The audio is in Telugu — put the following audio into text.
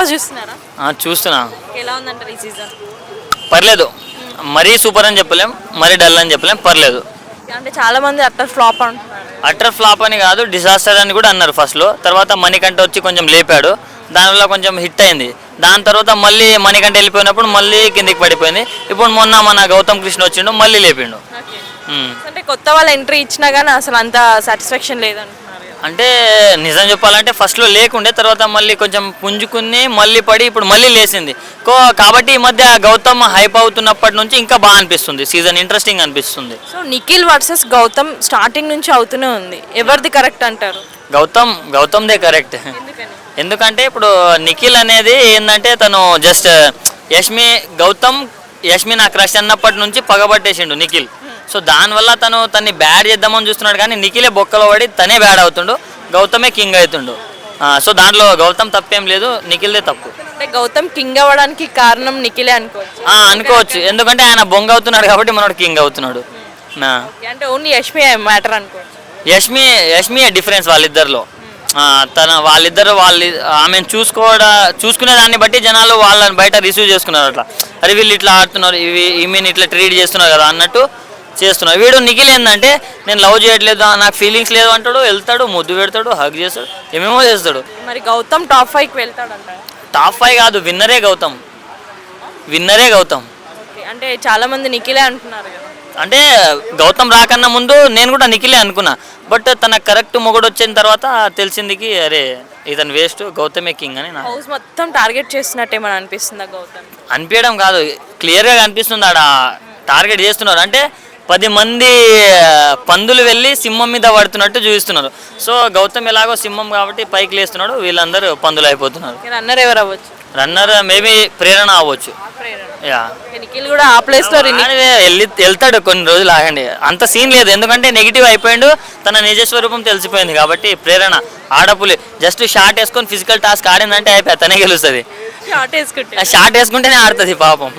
చూస్తున్నారా? చూస్తున్నా. ఎలా ఉందంటారు ఈ సీజన్ పర్లేదు. మరీ సూపర్ అని చెప్పలేం మరీ డల్ అని చెప్పలేం పర్లేదు. అంటే చాలా మంది అట్టర్ ఫ్లాప్ అంటున్నారు. అటర్ ఫ్లాప్ అని కాదు డిజాస్టర్ అని కూడా అన్నారు ఫస్ట్లో తర్వాత మణికంఠ వచ్చి కొంచెం లేపాడు. దానివల్ల కొంచెం హిట్ అయింది. దాని తర్వాత మళ్ళీ మణికంఠ వెళ్ళిపోయినప్పుడు మళ్ళీ కిందికి పడిపోయింది. ఇప్పుడు మొన్న మన గౌతమ్ కృష్ణ వచ్చిండు మళ్ళీ లేపిండు. అంటే కొత్త వాళ్ళ ఎంట్రీ ఇచ్చినా కానీ అసలు అంత సాటిస్ఫాక్షన్ కదా. అంటే నిజం చెప్పాలంటే ఫస్ట్లో లేకుండే తర్వాత మళ్ళీ కొంచెం పుంజుకుని మళ్ళీ పడి ఇప్పుడు మళ్ళీ లేచింది. కో కాబట్టి ఈ మధ్య గౌతమ్ హైప్ అవుతున్నప్పటి నుంచి ఇంకా బాగా అనిపిస్తుంది. సీజన్ ఇంట్రెస్టింగ్ అనిపిస్తుంది. So Nikhil versus Gautam starting నుంచి అవుతూనే ఉంది. ఎవరిది కరెక్ట్ అంటారు? గౌతమ్ గౌతమ్దే కరెక్ట్ ఎందుకంటే ఇప్పుడు నిఖిల్ అనేది ఏంటంటే తను జస్ట్ యష్మి గౌతమ్ యష్మి నా క్రష్ అన్నప్పటి నుంచి పగబట్టేసిండు నిఖిల్. సో దానివల్ల తను తన్ని బ్యాడ్ చేద్దామని చూస్తున్నాడు కానీ నిఖిలే బొక్కలో పడి తనే బ్యాడ్ అవుతుండు. గౌతమే కింగ్ అవుతుండు. సో దాంట్లో గౌతమ్ తప్పేం లేదు నిఖిల్దే తప్పు. గౌతమ్ కింగ్ అవ్వడానికి కారణం నిఖిలే అనుకోవచ్చు. ఆ, అనుకోవచ్చు. ఎందుకంటే ఆయన బొంగ అవుతున్నాడు కాబట్టి మనోడు కింగ్ అవుతున్నాడు. నా. అంటే ఓన్లీ యష్మి మ్యాటర్ అనుకోవచ్చు. యష్మి యష్మి డిఫరెన్స్ వాళ్ళిద్దరిలో. ఆ, తన వాళ్ళిద్దరు వాళ్ళ ఆమెను చూసుకోవడా చూసుకునే దాన్ని బట్టి జనాలు వాళ్ళని బయట రిసీవ్ చేసుకున్నారు అట్లా. అరే వీళ్ళు ఇట్లా ఆడుతున్నారు ఇవి ఈమెను ఇట్లా ట్రీట్ చేస్తున్నారు కదా అన్నట్టు చేస్తున్నారు వీడు నిఖిల్ ఏంటంటే నేను లవ్ చేయట్లేదు నాకు ఫీలింగ్స్ లేదు అంటాడు వెళ్తాడు ముద్దు పెడతాడు హగ్ చేస్తాడు ఏమేమో చేస్తాడు. మరి గౌతమ్ టాప్ ఫైవ్కి వెళ్తాడంట. టాప్ ఫైవ్ కాదు విన్నరే గౌతమ్. విన్నరే గౌతమ్. అంటే చాలా మంది నిఖిలే అంటున్నారు అంటే గౌతమ్ రాకన్నా ముందు నేను కూడా నిఖిలే అనుకున్నా. బట్ తన కరెక్ట్ మొగుడు వచ్చిన తర్వాత తెలిసిందికి అరే ఇతను వేస్ట్ గౌతమే కింగ్ అని నా హౌస్ మొత్తం టార్గెట్ చేస్తున్నట్టు ఏమైనా అనిపిస్తుందా గౌతమ్? అనిపించడం కాదు క్లియర్గా కనిపిస్తుంది ఆడ. టార్గెట్ చేస్తున్నారు. అంటే పది మంది పందులు వెళ్ళి సింహం మీద పడుతున్నట్టు చూపిస్తున్నారు. సో గౌతమ్ ఎలాగో సింహం కాబట్టి పైకి లేస్తున్నాడు వీళ్ళందరూ పందులు అయిపోతున్నారు. రన్నర్ ఎవరు అవ్వచ్చు? రన్నర్ మేబీ ప్రేరణ అవ్వచ్చు. యా. ఓకే, నిఖిల్ కూడా ఆ ప్లేస్లో రిని- ఆడవే వెళ్ళి వెళ్తాడు కొన్ని రోజులు ఆగండి. అంత సీన్ లేదు ఎందుకంటే నెగిటివ్ అయిపోయిండు తన నిజ స్వరూపం తెలిసిపోయింది కాబట్టి ప్రేరణ ఆడపులి. జస్ట్ షార్ట్ వేసుకొని ఫిజికల్ టాస్క్ ఆడిందంటే అయిపోయి తనే గెలుస్తుంది. షార్ట్ వేసుకుంటే. షార్ట్ వేసుకుంటేనే ఆడుతుంది పాపం.